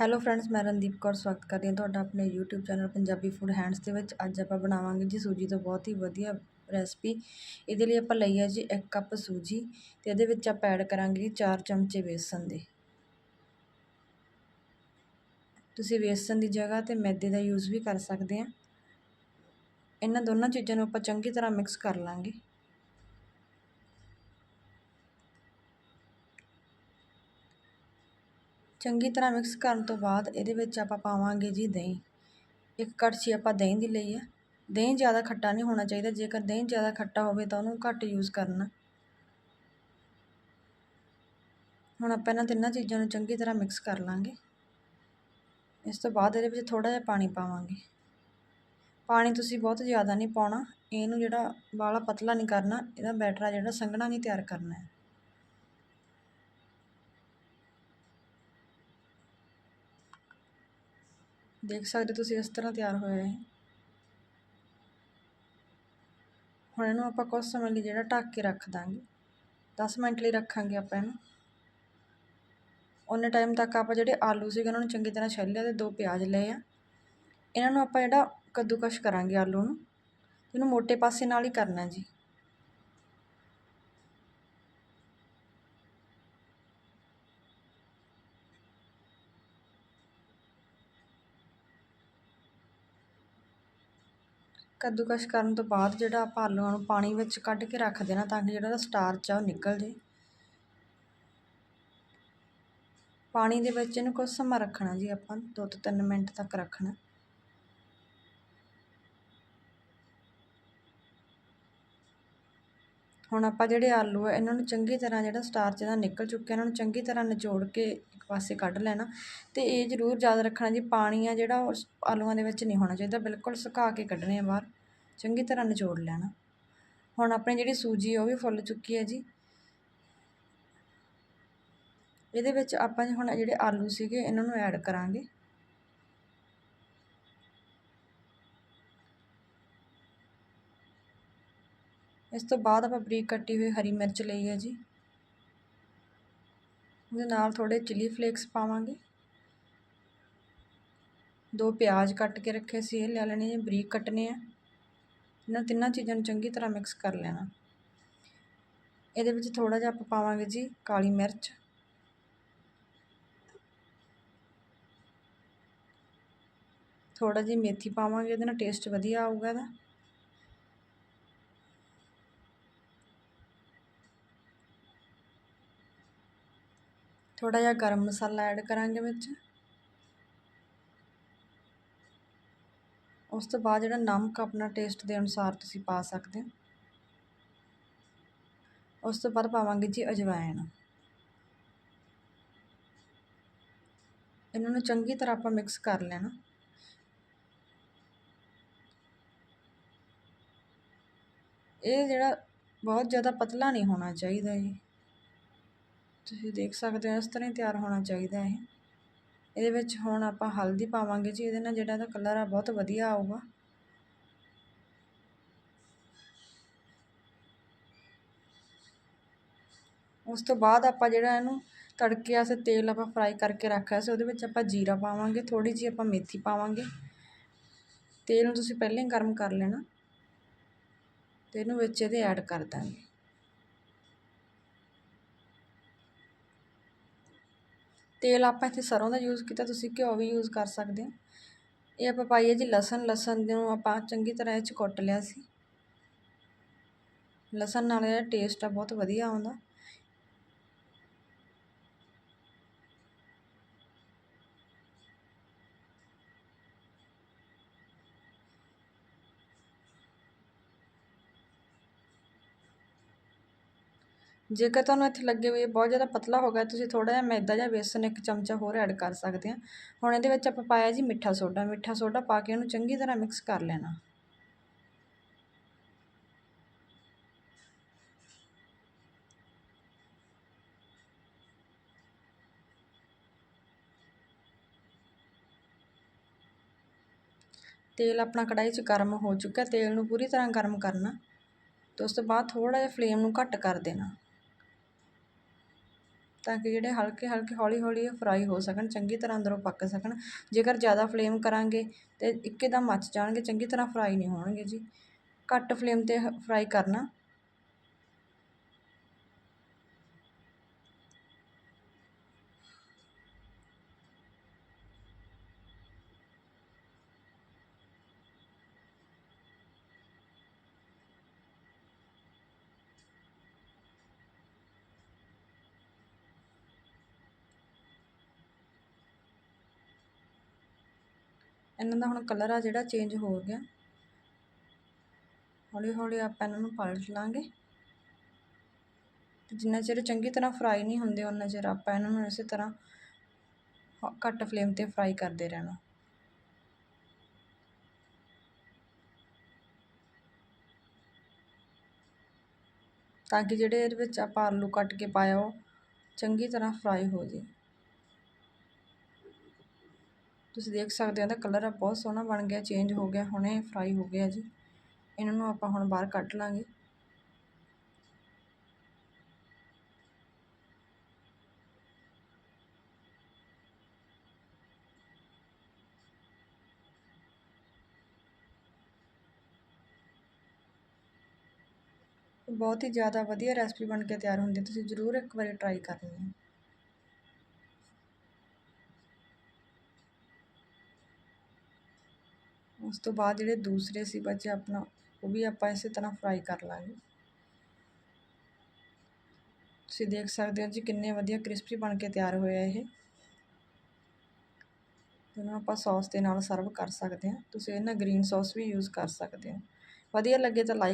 Hello friends ਮੈਂ ਰਣਦੀਪ ਕੌਰ ਸਵਾਗਤ ਕਰਦੀ ਹਾਂ ਤੁਹਾਡਾ ਆਪਣੇ YouTube channel Punjabi food hands ਦੇ ਵਿੱਚ। ਅੱਜ ਆਪਾਂ ਬਣਾਵਾਂਗੇ ਜੀ ਸੂਜੀ ਤੋਂ ਬਹੁਤ ਹੀ ਵਧੀਆ ਰੈਸਪੀ ਇਹਦੇ ਲਈ ਆਪਾਂ ਲਈ ਹੈ ਜੀ 1 ਕੱਪ ਸੂਜੀ ਤੇ ਇਹਦੇ ਵਿੱਚ ਆਪਾਂ ਐਡ ਕਰਾਂਗੇ ਜੀ 4 ਚਮਚੇ ਵੇਸਣ ਦੇ। ਤੁਸੀਂ ਵੇਸਣ ਦੀ ਜਗ੍ਹਾ ਤੇ ਮੈਦੇ ਦਾ ਯੂਜ਼ ਵੀ ਕਰ ਸਕਦੇ ਆ ਇਹਨਾਂ ਦੋਨਾਂ ਚੀਜ਼ਾਂ ਨੂੰ ਆਪਾਂ ਚੰਗੀ ਤਰ੍ਹਾਂ ਮਿਕਸ ਕਰ ਲਾਂਗੇ। ਚੰਗੀ ਤਰ੍ਹਾਂ ਮਿਕਸ ਕਰਨ ਤੋਂ ਬਾਅਦ ਇਹਦੇ ਵਿੱਚ ਆਪਾਂ ਪਾਵਾਂਗੇ ਜੀ ਦਹੀਂ। ਇੱਕ ਕੜਛੀ ਆਪਾਂ ਦਹੀਂ ਦੀ ਲਈ ਹੈ। ਦਹੀਂ ਜ਼ਿਆਦਾ ਖੱਟਾ ਨਹੀਂ ਹੋਣਾ ਚਾਹੀਦਾ। ਜੇਕਰ ਦਹੀਂ ਜ਼ਿਆਦਾ ਖੱਟਾ ਹੋਵੇ ਤਾਂ ਉਹਨੂੰ ਘੱਟ ਯੂਜ਼ ਕਰਨਾ। ਹੁਣ ਆਪਾਂ ਇਹਨਾਂ ਤਿੰਨਾਂ ਚੀਜ਼ਾਂ ਨੂੰ ਚੰਗੀ ਤਰ੍ਹਾਂ ਮਿਕਸ ਕਰ ਲਾਂਗੇ। ਇਸ ਤੋਂ ਬਾਅਦ ਇਹਦੇ ਵਿੱਚ ਥੋੜਾ ਜਿਹਾ ਪਾਣੀ ਪਾਵਾਂਗੇ। ਪਾਣੀ ਤੁਸੀਂ ਬਹੁਤ ਜ਼ਿਆਦਾ ਨਹੀਂ ਪਾਉਣਾ। ਇਹਨੂੰ ਜਿਹੜਾ ਬਾਲਾ ਪਤਲਾ ਨਹੀਂ ਕਰਨਾ। ਇਹਦਾ ਬੈਟਰ ਆ ਜਿਹੜਾ ਸੰਘਣਾ ਨਹੀਂ ਤਿਆਰ ਕਰਨਾ ਹੈ। ਦੇਖ ਸਕਦੇ ਤੁਸੀਂ ਇਸ ਤਰ੍ਹਾਂ ਤਿਆਰ ਹੋਇਆ ਹੈ ਹੁਣ ਇਹਨੂੰ ਆਪਾਂ ਕੁਝ ਸਮੇਂ ਲਈ ਜਿਹੜਾ ਢੱਕ ਕੇ ਰੱਖ ਦਾਂਗੇ। 10 ਮਿੰਟ ਲਈ ਰੱਖਾਂਗੇ ਆਪਾਂ ਇਹਨੂੰ। ਉਹਨੇ ਟਾਈਮ ਤੱਕ ਆਪਾਂ ਜਿਹੜੇ ਆਲੂ ਸੀਗੇ ਉਹਨਾਂ ਨੂੰ ਚੰਗੀ ਤਰ੍ਹਾਂ ਛਿੱਲ ਲਿਆ ਤੇ ਦੋ ਪਿਆਜ਼ ਲਏ ਆ। ਇਹਨਾਂ ਨੂੰ ਆਪਾਂ ਜਿਹੜਾ ਕੱਦੂਕਸ਼ ਕਰਾਂਗੇ ਆਲੂ ਨੂੰ। ਇਹਨੂੰ ਮੋਟੇ ਪਾਸੇ ਨਾਲ ਹੀ ਕਰਨਾ ਜੀ। ਕੱਦੂਕਸ਼ ਕਰਨ ਤੋਂ ਬਾਅਦ ਜਿਹੜਾ ਆਪਾਂ ਆਲੂਆਂ ਨੂੰ ਪਾਣੀ ਵਿੱਚ ਕੱਢ ਕੇ ਰੱਖ ਦੇਣਾ ਤਾਂ ਕਿ ਜਿਹੜਾ ਉਹਦਾ ਸਟਾਰਚ ਆ ਉਹ ਨਿਕਲ ਜੇ ਪਾਣੀ ਦੇ ਵਿੱਚ ਇਹਨੂੰ ਕੁਝ ਸਮਾਂ ਰੱਖਣਾ ਜੀ ਆਪਾਂ, ਦੋ ਤੋਂ ਤਿੰਨ ਮਿੰਟ ਤੱਕ ਰੱਖਣਾ। ਹੁਣ ਆਪਾਂ ਜਿਹੜੇ ਆਲੂ ਆ, ਇਹਨਾਂ ਨੂੰ ਚੰਗੀ ਤਰ੍ਹਾਂ ਜਿਹੜਾ ਸਟਾਰਚ ਇਹਦਾ ਨਿਕਲ ਚੁੱਕਿਆ, ਇਹਨਾਂ ਨੂੰ ਚੰਗੀ ਤਰ੍ਹਾਂ ਨਿਚੋੜ ਕੇ ਇੱਕ ਪਾਸੇ ਕੱਢ ਲੈਣਾ। ਅਤੇ ਇਹ ਜ਼ਰੂਰ ਯਾਦ ਰੱਖਣਾ ਜੀ, ਪਾਣੀ ਆ ਜਿਹੜਾ ਉਹ ਆਲੂਆਂ ਦੇ ਵਿੱਚ ਨਹੀਂ ਹੋਣਾ ਚਾਹੀਦਾ, ਬਿਲਕੁਲ ਸੁਕਾ ਕੇ ਕੱਢਣੇ ਆ ਬਾਹਰ, ਚੰਗੀ ਤਰ੍ਹਾਂ ਨਿਚੋੜ ਲੈਣਾ। ਹੁਣ ਆਪਣੀ ਜਿਹੜੀ ਸੂਜੀ ਉਹ ਵੀ ਫੁੱਲ ਚੁੱਕੀ ਹੈ ਜੀ। ਇਹਦੇ ਵਿੱਚ ਆਪਾਂ ਹੁਣ ਜਿਹੜੇ ਆਲੂ ਸੀਗੇ, ਇਹਨਾਂ ਨੂੰ ਐਡ ਕਰਾਂਗੇ। ਇਸ ਤੋਂ ਬਾਅਦ ਆਪਾਂ ਬਰੀਕ ਕੱਟੀ ਹੋਈ ਹਰੀ ਮਿਰਚ ਲਈ ਹੈ ਜੀ। ਉਹਦੇ ਨਾਲ ਥੋੜੇ ਚਿਲੀ ਫਲੇਕਸ ਪਾਵਾਂਗੇ। ਦੋ ਪਿਆਜ਼ ਕੱਟ ਕੇ ਰੱਖੇ ਸੀ ਇਹ, ਲੈ ਲੈਣੇ ਜੀ ਬਰੀਕ ਕੱਟਨੇ ਆ। ਇਹਨਾਂ ਤਿੰਨਾਂ ਚੀਜ਼ਾਂ ਨੂੰ ਚੰਗੀ ਤਰ੍ਹਾਂ ਮਿਕਸ ਕਰ ਲੈਣਾ। ਇਹਦੇ ਵਿੱਚ ਥੋੜਾ ਜਿਹਾ ਆਪਾਂ ਪਾਵਾਂਗੇ ਜੀ ਕਾਲੀ ਮਿਰਚ। ਥੋੜਾ ਜਿਹੀ ਮੇਥੀ ਪਾਵਾਂਗੇ, ਇਹਦੇ ਨਾਲ ਟੇਸਟ ਵਧੀਆ ਆਊਗਾ ਇਹਦਾ। ਥੋੜ੍ਹਾ ਜਿਹਾ ਗਰਮ ਮਸਾਲਾ ਐਡ ਕਰਾਂਗੇ ਵਿੱਚ। ਉਸ ਤੋਂ ਬਾਅਦ ਜਿਹੜਾ ਨਮਕ ਆਪਣਾ ਟੇਸਟ ਦੇ ਅਨੁਸਾਰ ਤੁਸੀਂ ਪਾ ਸਕਦੇ ਹੋ। ਉਸ ਤੋਂ ਬਾਅਦ ਪਾਵਾਂਗੇ ਜੀ ਅਜਵਾਇਣ। ਇਹਨਾਂ ਨੂੰ ਚੰਗੀ ਤਰ੍ਹਾਂ ਆਪਾਂ ਮਿਕਸ ਕਰ ਲੈਣਾ। ਇਹ ਜਿਹੜਾ ਬਹੁਤ ਜ਼ਿਆਦਾ ਪਤਲਾ ਨਹੀਂ ਹੋਣਾ ਚਾਹੀਦਾ ਜੀ। ਤੁਸੀਂ ਦੇਖ ਸਕਦੇ ਹੋ, ਇਸ ਤਰ੍ਹਾਂ ਹੀ ਤਿਆਰ ਹੋਣਾ ਚਾਹੀਦਾ ਇਹ। ਇਹਦੇ ਵਿੱਚ ਹੁਣ ਆਪਾਂ ਹਲਦੀ ਪਾਵਾਂਗੇ ਜੀ, ਇਹਦੇ ਨਾਲ ਜਿਹੜਾ ਇਹਦਾ ਕਲਰ ਆ, ਬਹੁਤ ਵਧੀਆ ਆਊਗਾ। ਉਸ ਤੋਂ ਬਾਅਦ ਆਪਾਂ ਜਿਹੜਾ ਇਹਨੂੰ ਤੜਕੇ ਵਾਸਤੇ ਤੇਲ ਆਪਾਂ ਫਰਾਈ ਕਰਕੇ ਰੱਖਿਆ ਸੀ, ਉਹਦੇ ਵਿੱਚ ਆਪਾਂ ਜੀਰਾ ਪਾਵਾਂਗੇ ਥੋੜੀ ਜਿਹੀ ਆਪਾਂ ਮੇਥੀ ਪਾਵਾਂਗੇ। ਤੇਲ ਨੂੰ ਤੁਸੀਂ ਪਹਿਲਾਂ ਹੀ ਗਰਮ ਕਰ ਲੈਣਾ ਤੇ ਇਹਨੂੰ ਵਿੱਚ ਇਹਦੇ ਐਡ ਕਰ ਦਾਂਗੇ। ਤੇਲ ਆਪਾਂ ਇੱਥੇ ਸਰੋਂ ਦਾ ਯੂਜ਼ ਕੀਤਾ, ਤੁਸੀਂ ਘਿਓ ਵੀ ਯੂਜ਼ ਕਰ ਸਕਦੇ ਹੋ। ਇਹ ਆਪਾਂ ਪਾਈਏ ਜੀ ਲਸਣ ਲਸਣ ਨੂੰ ਆਪਾਂ ਚੰਗੀ ਤਰ੍ਹਾਂ ਇਹ 'ਚ ਕੁੱਟ ਲਿਆ ਸੀ। ਲਸਣ ਨਾਲ ਜਿਹੜਾ ਟੇਸਟ ਆ, ਬਹੁਤ ਵਧੀਆ ਆਉਂਦਾ। ਜੇਕਰ ਤੁਹਾਨੂੰ ਇੱਥੇ ਲੱਗੇ ਵੀ ਇਹ ਬਹੁਤ ਜ਼ਿਆਦਾ ਪਤਲਾ ਹੋ ਗਿਆ, ਤੁਸੀਂ ਥੋੜਾ ਜਿਹਾ ਮੈਦਾ ਜਾਂ ਬੇਸਨ ਇੱਕ ਚਮਚਾ ਹੋਰ ਐਡ ਕਰ ਸਕਦੇ ਆ। ਹੁਣ ਇਹਦੇ ਵਿੱਚ ਆਪਾਂ ਪਾਇਆ ਜੀ ਮਿੱਠਾ ਸੋਡਾ ਮਿੱਠਾ ਸੋਡਾ ਪਾ ਕੇ ਉਹਨੂੰ ਚੰਗੀ ਤਰ੍ਹਾਂ ਮਿਕਸ ਕਰ ਲੈਣਾ। ਤੇਲ ਆਪਣਾ ਕੜਾਈ 'ਚ ਗਰਮ ਹੋ ਚੁੱਕਾ ਤੇਲ ਨੂੰ ਪੂਰੀ ਤਰ੍ਹਾਂ ਗਰਮ ਕਰਨਾ। ਤੇ ਉਸ ਤੋਂ ਬਾਅਦ ਥੋੜਾ ਜਿਹਾ ਫਲੇਮ ਨੂੰ ਘੱਟ ਕਰ ਦੇਣਾ। ਤਾਂ ਕਿ ਜਿਹੜੇ ਹਲਕੇ ਹਲਕੇ ਹੌਲੀ ਹੌਲੀ ਇਹ ਫਰਾਈ ਹੋ ਸਕਣ, ਚੰਗੀ ਤਰ੍ਹਾਂ ਅੰਦਰੋਂ ਪੱਕ ਸਕਣ। ਜੇਕਰ ਜ਼ਿਆਦਾ ਫਲੇਮ ਕਰਾਂਗੇ ਤੇ ਇੱਕਦਮ ਮੱਚ ਜਾਣਗੇ, ਚੰਗੀ ਤਰ੍ਹਾਂ ਫਰਾਈ ਨਹੀਂ ਹੋਣਗੇ ਜੀ। ਘੱਟ ਫਲੇਮ ਤੇ ਫਰਾਈ ਕਰਨਾ ਇਹਨਾਂ ਦਾ ਹੁਣ ਕਲਰ ਆ ਜਿਹੜਾ ਚੇਂਜ ਹੋ ਗਿਆ। ਹੌਲੀ ਹੌਲੀ ਆਪਾਂ ਇਹਨਾਂ ਨੂੰ ਪਲਟ ਲਾਂਗੇ। ਜਿੰਨਾ ਚਿਰ ਚੰਗੀ ਤਰ੍ਹਾਂ ਫਰਾਈ ਨਹੀਂ ਹੁੰਦੇ ਉਹਨਾਂ ਚਿਰ ਆਪਾਂ ਇਹਨਾਂ ਨੂੰ ਇਸੇ ਤਰ੍ਹਾਂ ਘੱਟ ਫਲੇਮ ਤੇ ਫਰਾਈ ਕਰਦੇ ਰਹਿਣਾ। ਤਾਂ ਕਿ ਜਿਹੜੇ ਇਹਦੇ ਵਿੱਚ ਆਪਾਂ ਆਲੂ ਕੱਟ ਕੇ ਪਾਇਆ, ਉਹ ਚੰਗੀ ਤਰ੍ਹਾਂ ਫਰਾਈ ਹੋ ਜੇ ਤੁਸੀਂ ਦੇਖ ਸਕਦੇ ਹੋ ਇਹਦਾ ਕਲਰ ਬਹੁਤ ਸੋਹਣਾ ਬਣ ਗਿਆ ਚੇਂਜ ਹੋ ਗਿਆ, ਹੁਣੇ ਫਰਾਈ ਹੋ ਗਿਆ ਜੀ। ਇਹਨਾਂ ਨੂੰ ਆਪਾਂ ਹੁਣ ਬਾਹਰ ਕੱਢ ਲਾਂਗੇ। ਬਹੁਤ ਹੀ ਜ਼ਿਆਦਾ ਵਧੀਆ ਰੈਸਪੀ ਬਣ ਕੇ ਤਿਆਰ ਹੁੰਦੀ ਹੈ ਤੁਸੀਂ ਜ਼ਰੂਰ ਇੱਕ ਵਾਰੀ ਟਰਾਈ ਕਰਨੀ ਹੈ ਉਸ ਤੋਂ ਬਾਅਦ ਜਿਹੜੇ ਦੂਸਰੇ ਸੀ ਬਚੇ ਆਪਣਾ, ਉਹ ਵੀ ਆਪਾਂ ਇਸੇ ਤਰ੍ਹਾਂ ਫਰਾਈ ਕਰ ਲਾਂਗੇ। ਤੁਸੀਂ ਦੇਖ ਸਕਦੇ ਹੋ ਜੀ ਕਿੰਨੇ ਵਧੀਆ ਕ੍ਰਿਸਪੀ ਬਣ ਕੇ ਤਿਆਰ ਹੋਇਆ ਇਹ। ਇਹਨੂੰ ਆਪਾਂ ਸੌਸ ਦੇ ਨਾਲ ਸਰਵ ਕਰ ਸਕਦੇ ਹਾਂ। ਤੁਸੀਂ ਇਹਨਾਂ ਗ੍ਰੀਨ ਸੌਸ ਵੀ ਯੂਜ਼ ਕਰ ਸਕਦੇ ਹੋ। ਵਧੀਆ ਲੱਗੇ ਤਾਂ ਲਾਈਕ